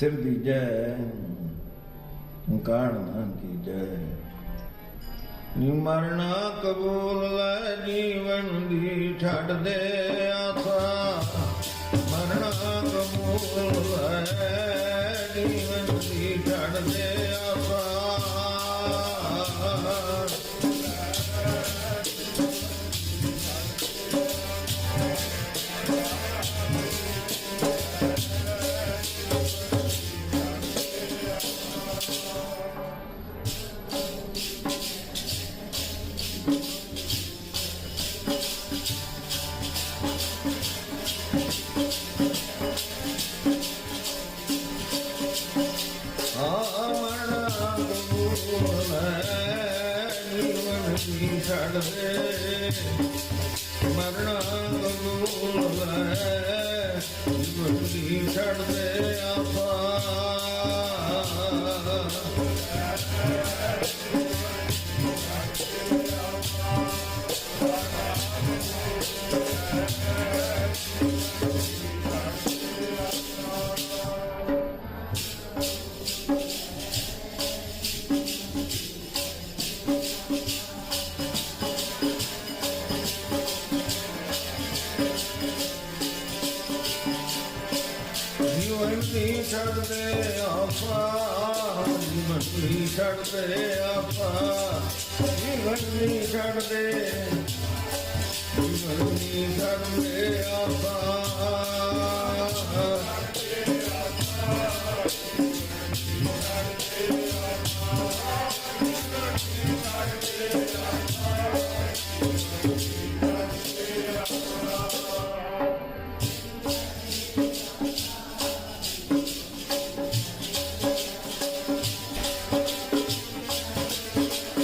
ਸਿਰ ਦੀਜੈ ਕਾਣ ਦੀ ਜੈ। ਨੀ ਮਰਨਾ ਕਬੂਲ ਲੈ ਜੀਵਨ ਦੀ ਛੱਡ ਦੇ ਆਸਾ। ਮਰਨਾ ਕਬੂਲ ਲੈ ਜੀਵਨ ਦੀ ਛੱਡ ਦੇ ਆਸਾ। ਆਮਣਾ ਕਬੂਲ ਹੈ ਜੀਵਨ ਮਰਨਾ ਕਬੂਲ ਹੈ ਜੀਵਨ ਦੀ ਛੱਡ ਆਪਾ ਜੀਵਨ ਛੱਡਦੇ ਛੱਡ ਦੇ ਆਪਾ ਜੀਵਨ ਦੀ ਛੱਡ ਆਪਾ ਜੀਵਨ ਦੀ ਛੱਡ